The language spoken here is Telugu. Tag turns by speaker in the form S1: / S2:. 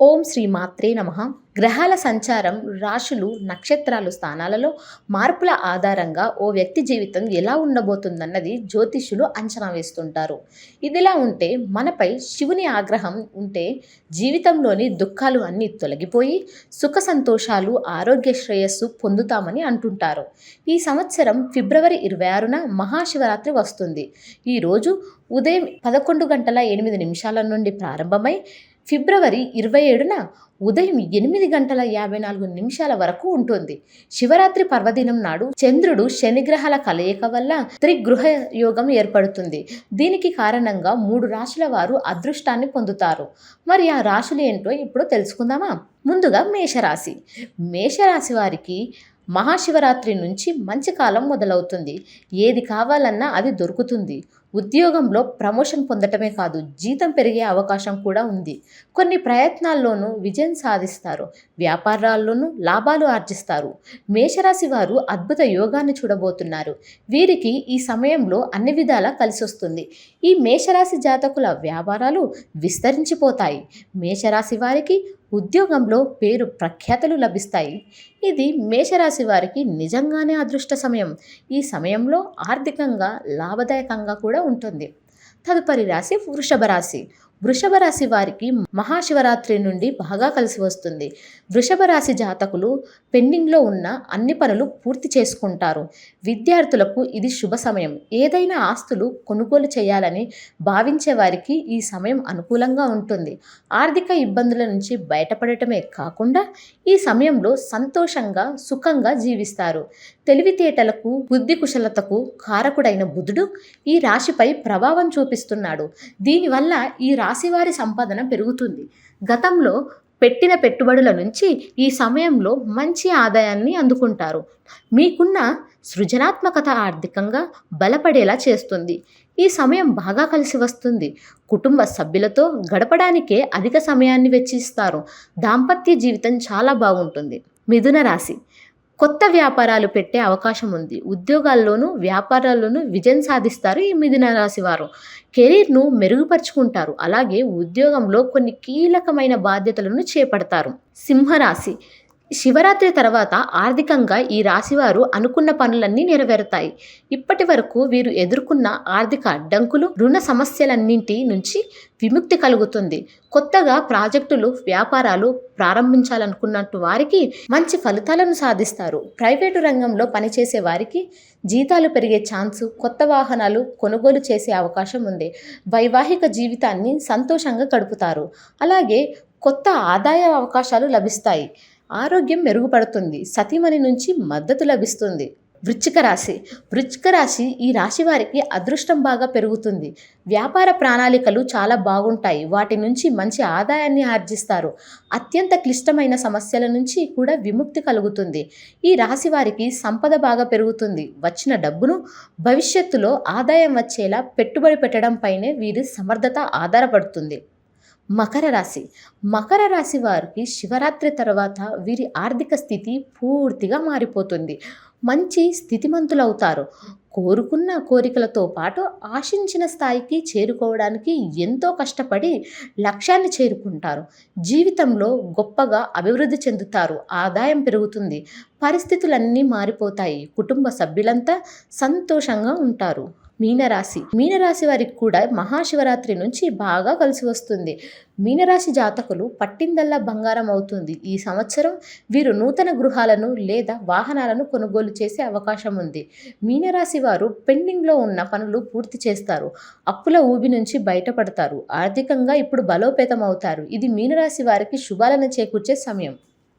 S1: ఓం శ్రీ మాత్రే నమ. గ్రహాల సంచారం రాశులు నక్షత్రాలు స్థానాలలో మార్పుల ఆధారంగా ఓ వ్యక్తి జీవితం ఎలా ఉండబోతుందన్నది జ్యోతిష్యులు అంచనా వేస్తుంటారు. ఇదిలా ఉంటే మనపై శివుని ఆగ్రహం ఉంటే జీవితంలోని దుఃఖాలు అన్నీ తొలగిపోయి సుఖ సంతోషాలు ఆరోగ్య శ్రేయస్సు పొందుతామని అంటుంటారు. ఈ సంవత్సరం ఫిబ్రవరి ఇరవై ఆరున మహాశివరాత్రి వస్తుంది. ఈరోజు ఉదయం పదకొండు గంటల ఎనిమిది నిమిషాల నుండి ప్రారంభమై ఫిబ్రవరి ఇరవై ఏడున ఉదయం ఎనిమిది గంటల యాభై నాలుగు నిమిషాల వరకు ఉంటుంది. శివరాత్రి పర్వదినం నాడు చంద్రుడు శనిగ్రహాల కలయిక వల్ల త్రిగృహ యోగం ఏర్పడుతుంది. దీనికి కారణంగా మూడు రాశుల వారు అదృష్టాన్ని పొందుతారు. మరి ఆ రాశులు ఏంటో ఇప్పుడు తెలుసుకుందామా? ముందుగా మేషరాశి. మేషరాశి వారికి మహాశివరాత్రి నుంచి మంచి కాలం మొదలవుతుంది. ఏది కావాలన్నా అది దొరుకుతుంది. ఉద్యోగంలో ప్రమోషన్ పొందటమే కాదు జీతం పెరిగే అవకాశం కూడా ఉంది. కొన్ని ప్రయత్నాల్లోనూ విజయం సాధిస్తారు. వ్యాపారాల్లోనూ లాభాలు ఆర్జిస్తారు. మేషరాశి వారు అద్భుత యోగాన్ని చూడబోతున్నారు. వీరికి ఈ సమయంలో అన్ని విధాలా కలిసి వస్తుంది ఈ మేషరాశి జాతకుల వ్యాపారాలు విస్తరించిపోతాయి. మేషరాశి వారికి ఉద్యోగంలో పేరు ప్రఖ్యాతలు లభిస్తాయి. ఇది మేషరాశి వారికి నిజంగానే అదృష్ట సమయం. ఈ సమయంలో ఆర్థికంగా లాభదాయకంగా కూడా ఉంటుంది. తదుపరి రాశి వృషభ రాశి. వృషభ రాశి వారికి మహాశివరాత్రి నుండి బాగా కలిసి వస్తుంది. వృషభ రాశి జాతకులు పెండింగ్లో ఉన్న అన్ని పనులు పూర్తి చేసుకుంటారు. విద్యార్థులకు ఇది శుభ సమయం. ఏదైనా ఆస్తులు కొనుగోలు చేయాలని భావించే వారికి ఈ సమయం అనుకూలంగా ఉంటుంది. ఆర్థిక ఇబ్బందుల నుంచి బయటపడటమే కాకుండా ఈ సమయంలో సంతోషంగా సుఖంగా జీవిస్తారు. తెలివితేటలకు బుద్ధి కుశలతకు కారకుడైన బుధుడు ఈ రాశిపై ప్రభావం చూపిస్తున్నాడు. దీనివల్ల ఈ రాశివారి సంపాదన పెరుగుతుంది. గతంలో పెట్టిన పెట్టుబడుల నుంచి ఈ సమయంలో మంచి ఆదాయాన్ని అందుకుంటారు. మీకున్న సృజనాత్మకత ఆర్థికంగా బలపడేలా చేస్తుంది. ఈ సమయం బాగా కలిసి వస్తుంది. కుటుంబ సభ్యులతో గడపడానికే అధిక సమయాన్ని వెచ్చిస్తారు. దాంపత్య జీవితం చాలా బాగుంటుంది. మిథున రాశి. కొత్త వ్యాపారాలు పెట్టే అవకాశం ఉంది. ఉద్యోగాల్లోనూ వ్యాపారాల్లోనూ విజయం సాధిస్తారు ఈ మిథున రాశి వారు. కెరీర్ను మెరుగుపరుచుకుంటారు. అలాగే ఉద్యోగంలో కొన్ని కీలకమైన బాధ్యతలను చేపడతారు. సింహరాశి. శివరాత్రి తర్వాత ఆర్థికంగా ఈ రాశివారు అనుకున్న పనులన్నీ నెరవేరుతాయి. ఇప్పటి వరకు వీరు ఎదుర్కొన్న ఆర్థిక అడ్డంకులు రుణ సమస్యలన్నింటి నుంచి విముక్తి కలుగుతుంది. కొత్తగా ప్రాజెక్టులు వ్యాపారాలు ప్రారంభించాలనుకున్నట్టు వారికి మంచి ఫలితాలను సాధిస్తారు. ప్రైవేటు రంగంలో పనిచేసే వారికి జీతాలు పెరిగే ఛాన్సు కొత్త వాహనాలు కొనుగోలు చేసే అవకాశం ఉంది. వైవాహిక జీవితాన్ని సంతోషంగా గడుపుతారు. అలాగే కొత్త ఆదాయ అవకాశాలు లభిస్తాయి. ఆరోగ్యం మెరుగుపడుతుంది. సతీమణి నుంచి మద్దతు లభిస్తుంది. వృచ్చిక రాశి. వృచ్చిక రాశి ఈ రాశి వారికి అదృష్టం బాగా పెరుగుతుంది. వ్యాపార ప్రణాళికలు చాలా బాగుంటాయి. వాటి నుంచి మంచి ఆదాయాన్ని ఆర్జిస్తారు. అత్యంత క్లిష్టమైన సమస్యల నుంచి కూడా విముక్తి కలుగుతుంది. ఈ రాశి వారికి సంపద బాగా పెరుగుతుంది. వచ్చిన డబ్బును భవిష్యత్తులో ఆదాయం వచ్చేలా పెట్టుబడి పెట్టడంపైనే వీరి సమర్థత ఆధారపడుతుంది. మకర రాశి. మకర రాశి వారికి శివరాత్రి తర్వాత వీరి ఆర్థిక స్థితి పూర్తిగా మారిపోతుంది. మంచి స్థితిమంతులవుతారు కోరుకున్న కోరికలతో పాటు ఆశించిన స్థాయికి చేరుకోవడానికి ఎంతో కష్టపడి లక్ష్యాన్ని చేరుకుంటారు. జీవితంలో గొప్పగా అభివృద్ధి చెందుతారు. ఆదాయం పెరుగుతుంది. పరిస్థితులన్నీ మారిపోతాయి. కుటుంబ సభ్యులంతా సంతోషంగా ఉంటారు. మీనరాశి. మీనరాశి వారికి కూడా మహాశివరాత్రి నుంచి బాగా కలిసి వస్తుంది. మీనరాశి జాతకులు పట్టిందల్లా బంగారం అవుతుంది. ఈ సంవత్సరం వీరు నూతన గృహాలను లేదా వాహనాలను కొనుగోలు చేసే అవకాశం ఉంది. మీనరాశి వారు పెండింగ్లో ఉన్న పనులు పూర్తి చేస్తారు. అప్పుల ఊబి నుంచి బయటపడతారు. ఆర్థికంగా ఇప్పుడు బలోపేతం అవుతారు ఇది మీనరాశి వారికి శుభాలను చేకూర్చే సమయం.